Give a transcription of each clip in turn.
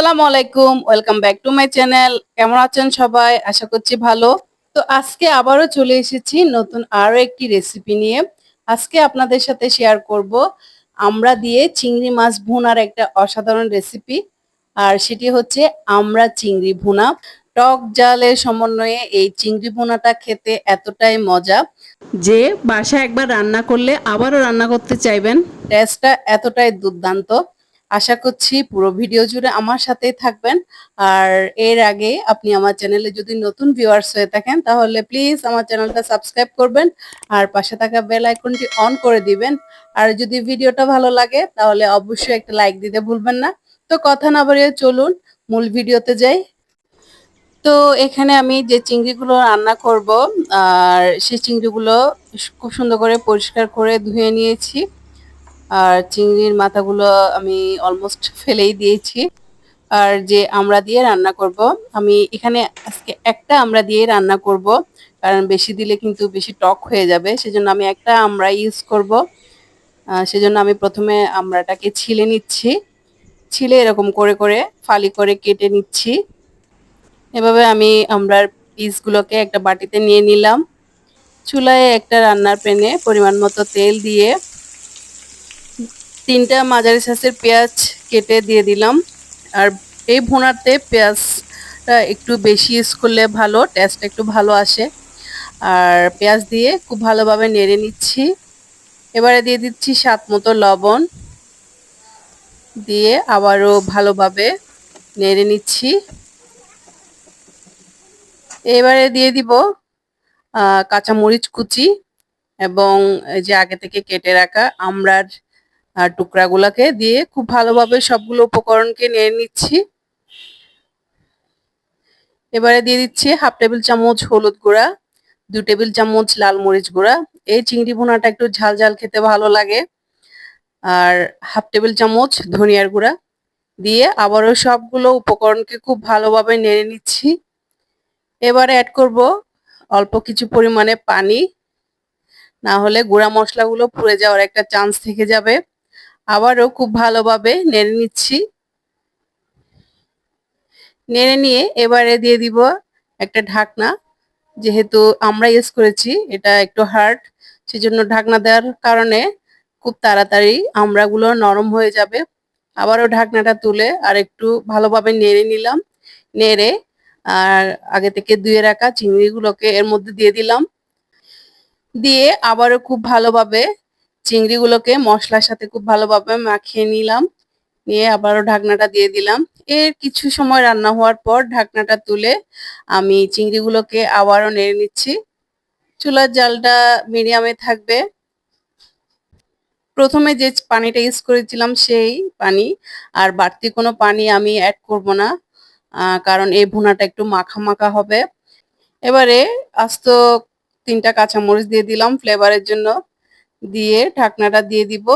আসসালামু আলাইকুম welcome back to my channel. কেমন আছেন সবাই? আশা করছি ভালো। তো আজকে আবারও চলে এসেছি নতুন আরও একটি রেসিপি নিয়ে। আজকে আপনাদের সাথে শেয়ার করব। আমরা দিয়ে চিংড়ি মাছ ভুনার একটা অসাধারণ রেসিপি আর সেটি হচ্ছে আমরা চিংড়ি ভুনা। টক জালের সমন্বয়ে এই চিংড়ি ভুনাটা খেতে এতটাই মজা। যে বাসায় একবার রান্না করলে আবারও রান্না করতে চাইবেন। টেস্টটা এতটাই দুর্দান্ত। আশা করছি পুরো ভিডিও জুড়ে আমার সাথেই থাকবেন। আর এর আগে আপনি আমার চ্যানেলে যদি নতুন ভিউয়ার্স হয়ে থাকেন, তাহলে প্লিজ আমার চ্যানেলটা সাবস্ক্রাইব করবেন আর পাশে থাকা বেল আইকনটি অন করে দিবেন। আর যদি ভিডিওটা ভালো লাগে, তাহলে অবশ্যই একটা লাইক দিতে ভুলবেন না। তো কথা না বাড়িয়ে চলুন, মূল ভিডিওতে যাই। তো এখানে আমি যে চিংড়িগুলো রান্না করব, আর সেই চিংড়িগুলো খুব সুন্দর করে পরিষ্কার করে ধুয়ে নিয়েছি। আর চিংড়ির মাথাগুলো আমি অলমোস্ট ফেলেই দিয়েছি। আর যে আমরা দিয়ে রান্না করব, আমি এখানে আজকে একটা আমরা দিয়ে রান্না করব, কারণ বেশি দিলে কিন্তু বেশি টক হয়ে যাবে। সেজন্য আমি একটা আমরা ইউজ করব। সেজন্য আমি প্রথমে আমরাটাকে ছিলে নিচ্ছি। ছিলে এরকম করে করে, ফালি করে কেটে নিচ্ছি। এভাবে আমি আমরার পিসগুলোকে একটা বাটিতে নিয়ে নিলাম। চুলায় একটা রান্নার প্যানে পরিমাণ মতো তেল দিয়ে তিনটা মাঝারি সাইজের পেঁয়াজ কেটে দিয়ে দিলাম। আর এই ভোনাতে পেঁয়াজটা একটু বেশি ইউজ করলে ভালো টেস্ট একটু ভালো আসে। আর পেঁয়াজ দিয়ে খুব ভালোভাবে নেড়ে নিচ্ছি। এবারে দিয়ে দিচ্ছি স্বাদ মতো লবণ। দিয়ে আবারও ভালোভাবে নেড়ে নিচ্ছি। এবারে দিয়ে দিব কাঁচামরিচ কুচি এবং যে আগে থেকে কেটে রাখা আমরার টুকরাগুলোকে দিয়ে খুব ভালোভাবে সবগুলো উপকরণকে নিয়ে নিচ্ছি। এবারে দিয়ে দিচ্ছি হাফ টেবিল চামচ হলুদ গুঁড়া, দু টেবিল চামচ লাল মরিচ গুঁড়া। এই চিংড়ি ভুনাটা একটু ঝাল ঝাল খেতে ভালো লাগে। আর হাফ টেবিল চামচ ধনিয়ার গুঁড়া দিয়ে আবারও সবগুলো উপকরণকে খুব ভালোভাবে নেড়ে নিচ্ছি। এবারে অ্যাড করব অল্প কিছু পরিমাণে পানি। না হলে গুঁড়া মশলাগুলো পুড়ে যাওয়ার একটা চান্স থেকে যাবে। আবারও খুব ভালোভাবে নেড়ে নিচ্ছি। নেড়ে নিয়ে এবারে দিয়ে দিব একটা ঢাকনা। যেহেতু আমরা ইউজ করেছি, এটা একটু হার্ড, সেজন্য ঢাকনা দেওয়ার কারণে খুব তাড়াতাড়ি আমড়াগুলো নরম হয়ে যাবে। আবারও ঢাকনাটা তুলে আর একটু ভালোভাবে নেড়ে নিলাম। নেড়ে আর আগে থেকে ধুয়ে রাখা চিংড়িগুলোকে এর মধ্যে দিয়ে দিলাম। দিয়ে আবারও খুব ভালোভাবে চিংড়িগুলোকে মশলার সাথে খুব ভালোভাবে মাখিয়ে নিলাম। নিয়ে আবারও ঢাকনাটা দিয়ে দিলাম। এর কিছু সময় রান্না হওয়ার পর ঢাকনাটা তুলে আমি চিংড়িগুলোকে আবারও নেড়ে নিচ্ছি। চুলার জালটা মিডিয়ামে থাকবে। প্রথমে যে পানিটা ইউজ করেছিলাম সেই পানি, আর বাড়তি কোনো পানি আমি অ্যাড করব না কারণ এই ভুনাটা একটু মাখা মাখা হবে। এবারে আস্ত তিনটা কাঁচামরিচ দিয়ে দিলাম ফ্লেভারের জন্য। দিয়ে ঢাকনাটা দিয়ে দিব।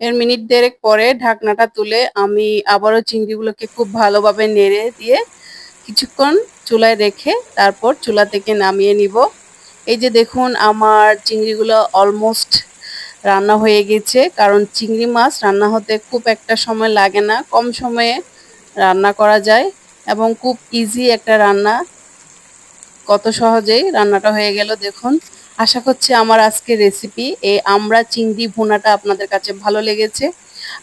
এর মিনিট দেড়েক পরে ঢাকনাটা তুলে আমি আবারও চিংড়িগুলোকে খুব ভালোভাবে নেড়ে দিয়ে কিছুক্ষণ চুলায় রেখে তারপর চুলা থেকে নামিয়ে নিব। এই যে দেখুন আমার চিংড়িগুলো অলমোস্ট রান্না হয়ে গেছে, কারণ চিংড়ি মাছ রান্না হতে খুব একটা সময় লাগে না, কম সময়ে রান্না করা যায় এবং খুব ইজি একটা রান্না। কত সহজেই রান্নাটা হয়ে গেল দেখুন। আশা করছি আমার আজকে রেসিপি এই আমরা চিংড়ি ভুনাটা আপনাদের কাছে ভালো লেগেছে।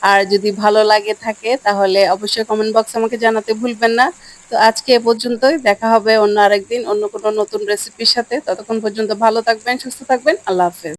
আর যদি ভালো লাগে থাকে, তাহলে অবশ্যই কমেন্ট বক্স আমাকে জানাতে ভুলবেন না। তো আজকে এ পর্যন্তই, দেখা হবে অন্য আরেকদিন অন্য কোনো নতুন রেসিপির সাথে। ততক্ষণ পর্যন্ত ভালো থাকবেন, সুস্থ থাকবেন, আল্লাহ হাফেজ।